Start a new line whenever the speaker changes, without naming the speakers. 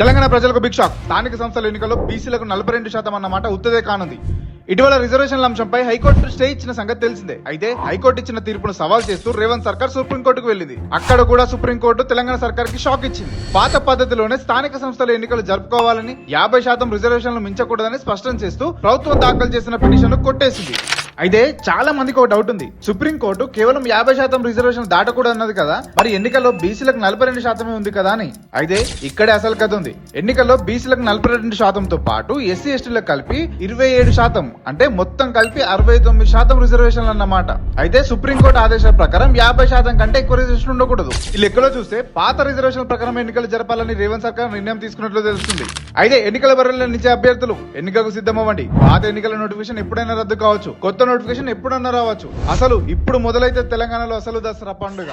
తెలంగాణ ప్రజలకు big shock స్థానిక సంస్థల ఎన్నికల్లో బీసీలకు నలభై రెండు శాతం అన్నమాట ఉత్తదే కానుంది. ఇటీవల రిజర్వేషన్ల అంశంపై హైకోర్టు స్టే ఇచ్చిన సంగతి తెలిసిందే. అయితే హైకోర్టు ఇచ్చిన తీర్పును సవాల్ చేస్తూ రేవంత్ సర్కార్ సుప్రీంకోర్టుకు వెళ్ళింది. అక్కడ కూడా సుప్రీంకోర్టు తెలంగాణ సర్కార్కి షాక్ ఇచ్చింది. పాత పద్ధతిలోనే స్థానిక సంస్థల ఎన్నికలు జరుపుకోవాలని యాభై శాతం రిజర్వేషన్లు మించకూడదని స్పష్టం చేస్తూ ప్రభుత్వం దాఖలు చేసిన పిటిషన్ కొట్టేసింది. అయితే చాలా మందికి ఒక డౌట్ ఉంది. సుప్రీంకోర్టు కేవలం యాభై శాతం రిజర్వేషన్ దాటకూడదు అన్నది కదా? మరి ఎన్నికల్లో బీసీలకు నలభై రెండు శాతమే ఉంది కదా అని? అయితే ఇక్కడే అసలు కథ ఉంది. ఎన్నికల్లో బీసీలకు నలభై రెండు శాతంతో పాటు ఎస్సీ ఎస్టీలకు కలిపి ఇరవై ఏడు శాతం అంటే మొత్తం కలిపి అరవై తొమ్మిది శాతం రిజర్వేషన్లు అన్నమాట. అయితే సుప్రీంకోర్టు ఆదేశాల ప్రకారం యాభై శాతం కంటే ఎక్కువ రిజర్వేషన్ ఉండకూడదు. ఈ లెక్కలో చూస్తే పాత రిజర్వేషన్ ప్రకారం ఎన్నికలు జరపాలని రేవంత్ సర్కార్ నిర్ణయం తీసుకున్నట్లు తెలుస్తుంది. అయితే ఎన్నికల బరిలో నిలిచే అభ్యర్థులు ఎన్నికలకు సిద్ధమవ్వండి. పాత ఎన్నికల నోటిఫికేషన్ ఎప్పుడైనా రద్దు కావచ్చు. కొత్త కొత్త నోటిఫికేషన్ ఎప్పుడన్నా రావచ్చు. అసలు ఇప్పుడు మొదలైతే తెలంగాణలో అసలు దసరా పండుగ.